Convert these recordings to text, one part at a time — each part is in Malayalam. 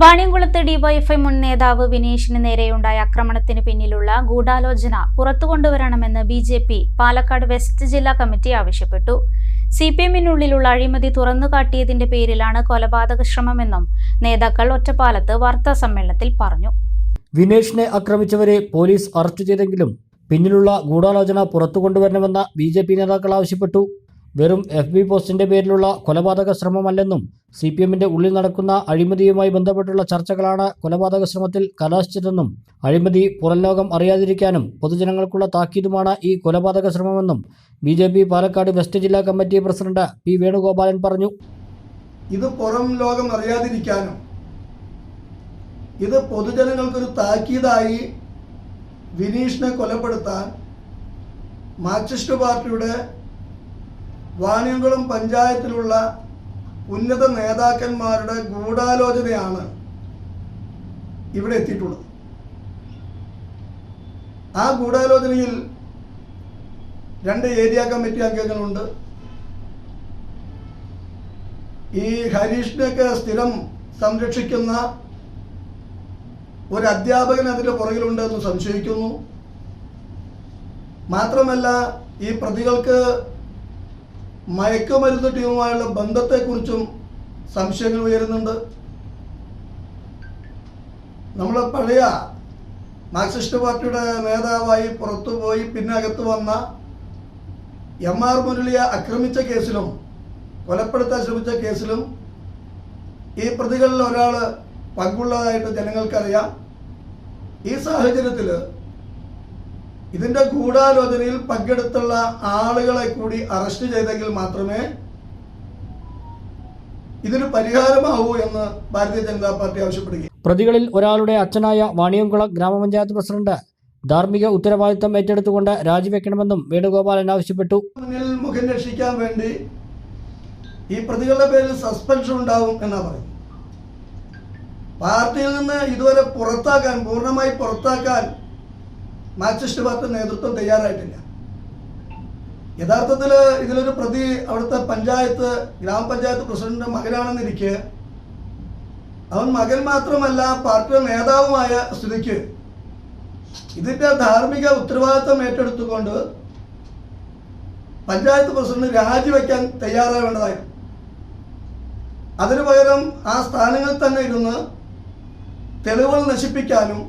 വാണിയംകുളത്ത് ഡിവൈഎഫ്ഐ മുൻ നേതാവ് വിനീഷിന് നേരെയുണ്ടായ ആക്രമണത്തിന് പിന്നിലുള്ള ഗൂഢാലോചന പുറത്തുകൊണ്ടുവരണമെന്ന് B J P Palakkad West ജില്ലാ കമ്മിറ്റി ആവശ്യപ്പെട്ടു. സി പി എമ്മിനുള്ളിലുള്ള അഴിമതി തുറന്നുകാട്ടിയതിന്റെ പേരിലാണ് കൊലപാതക ശ്രമമെന്നും നേതാക്കൾ ഒറ്റപ്പാലത്ത് വാർത്താ സമ്മേളനത്തിൽ പറഞ്ഞു. വിനേഷിനെ ആക്രമിച്ചവരെ പോലീസ് അറസ്റ്റ് ചെയ്തെങ്കിലും പിന്നിലുള്ള ഗൂഢാലോചന പുറത്തു കൊണ്ടുവരണമെന്ന ബി നേതാക്കൾ ആവശ്യപ്പെട്ടു. വെറും എഫ് ബി പോസ്റ്റിന്റെ പേരിലുള്ള കൊലപാതക ശ്രമമല്ലെന്നും സി പി എമ്മിന്റെ ഉള്ളിൽ നടക്കുന്ന അഴിമതിയുമായി ബന്ധപ്പെട്ടുള്ള ചർച്ചകളാണ് കൊലപാതക ശ്രമത്തിൽ കലാശിച്ചതെന്നും അഴിമതി പുറംലോകം അറിയാതിരിക്കാനും പൊതുജനങ്ങൾക്കുള്ള താക്കീതുമാണ് ഈ കൊലപാതക ശ്രമമെന്നും B J P Palakkad West ജില്ലാ കമ്മിറ്റി പ്രസിഡന്റ് പി വേണുഗോപാലൻ പറഞ്ഞു. ഇത് പുറം ലോകം അറിയാതിരിക്കാനും ഇത് പൊതുജനങ്ങൾക്കൊരു താക്കീതായി വിനീഷിനെ കൊലപ്പെടുത്താൻ മാർക്സിസ്റ്റ് പാർട്ടിയുടെ വാണിയംകുളം പഞ്ചായത്തിലുള്ള ഉന്നത നേതാക്കന്മാരുടെ ഗൂഢാലോചനയാണ് ഇവിടെ എത്തിയിട്ടുള്ളത്. ആ ഗൂഢാലോചനയിൽ രണ്ട് ഏരിയ കമ്മിറ്റി അംഗങ്ങളുണ്ട്. ഈ ഹരീഷിനെയൊക്കെ സ്ഥിരം സംരക്ഷിക്കുന്ന ഒരു അധ്യാപകൻ അതിന്റെ പുറകിലുണ്ടെന്ന് സംശയിക്കുന്നു. മാത്രമല്ല ഈ പ്രതികൾക്ക് മയക്കുമരുന്ന് ടീമുമായുള്ള ബന്ധത്തെക്കുറിച്ചും സംശയങ്ങൾ ഉയരുന്നുണ്ട്. നമ്മൾ പഴയ മാർക്സിസ്റ്റ് പാർട്ടിയുടെ നേതാവായി പുറത്തുപോയി പിന്നെ അകത്ത് വന്ന എം ആർ മുരളിയെ ആക്രമിച്ച കേസിലും കൊലപ്പെടുത്താൻ ശ്രമിച്ച കേസിലും ഈ പ്രതികളിൽ ഒരാൾ പങ്കുള്ളതായിട്ട് ജനങ്ങൾക്കറിയാം. ഈ സാഹചര്യത്തിൽ ഇതിന്റെ ഗൂഢാലോചനയിൽ പങ്കെടുത്തുള്ള ആളുകളെ കൂടി അറസ്റ്റ് ചെയ്തെങ്കിൽ മാത്രമേ ഇതിന് പരിഹാരമാവൂ എന്ന് ഭാരതീയ ജനതാ പാർട്ടി ആവശ്യപ്പെടുകയും പ്രതികളിൽ ഒരാളുടെ അച്ഛനായ വാണിയംകുളം ഗ്രാമപഞ്ചായത്ത് പ്രസിഡന്റ് ധാർമ്മിക ഉത്തരവാദിത്തം ഏറ്റെടുത്തുകൊണ്ട് രാജിവെക്കണമെന്നും വേണുഗോപാലൻ ആവശ്യപ്പെട്ടു. മുന്നിൽ മുഖം രക്ഷിക്കാൻ വേണ്ടി ഈ പ്രതികളുടെ പേരിൽ സസ്പെൻഷൻ ഉണ്ടാവും എന്നാ പറയും പാർട്ടിയിൽ നിന്ന് ഇതുവരെ പുറത്താക്കാൻ പൂർണമായി പുറത്താക്കാൻ മാർക്സിസ്റ്റ് പാർട്ടി നേതൃത്വം തയ്യാറായിട്ടില്ല. യഥാർത്ഥത്തിൽ ഇതിലൊരു പ്രതി അവിടുത്തെ പഞ്ചായത്ത് ഗ്രാമപഞ്ചായത്ത് പ്രസിഡന്റ് മകനാണെന്നിരിക്കെ അവൻ മകൻ മാത്രമല്ല പാർട്ടിയുടെ നേതാവുമായ സ്ഥിതിക്ക് ഇതിന്റെ ധാർമ്മിക ഉത്തരവാദിത്വം ഏറ്റെടുത്തുകൊണ്ട് പഞ്ചായത്ത് പ്രസിഡന്റ് രാജിവെക്കാൻ തയ്യാറാവേണ്ടതായിരുന്നു അതിനു പകരം ആ സ്ഥാനങ്ങളിൽ തന്നെ ഇരുന്ന് തെളിവുകൾ നശിപ്പിക്കാനും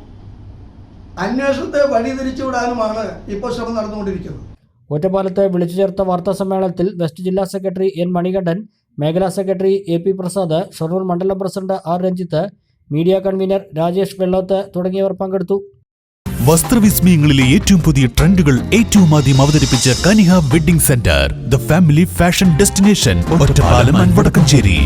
അന്വേഷണത്തെ വഴിതിരിച്ചുവിടാനുമാണ് ഇപ്പോൾ ശ്രമം നടന്നുകൊണ്ടിരിക്കുന്നത്. ഒറ്റപ്പാലത്ത് വിളിച്ചു ചേർത്ത വാർത്താ സമ്മേളനത്തിൽ വെസ്റ്റ് ജില്ലാ സെക്രട്ടറി എൻ മണികണ്ഠൻ മേഖലാ secretary A P Prasad Shoranur മണ്ഡലം president R Ranjith media convener Rajesh Velloth തുടങ്ങിയവർ പങ്കെടുത്തു. വസ്ത്രവിസ്മയങ്ങളിലെ ഏറ്റവും പുതിയ ട്രെൻഡുകൾ ഏറ്റവും ആദ്യം അവതരിപ്പിച്ച Kaniha wedding centre the family fashion destination Vadakkencherry.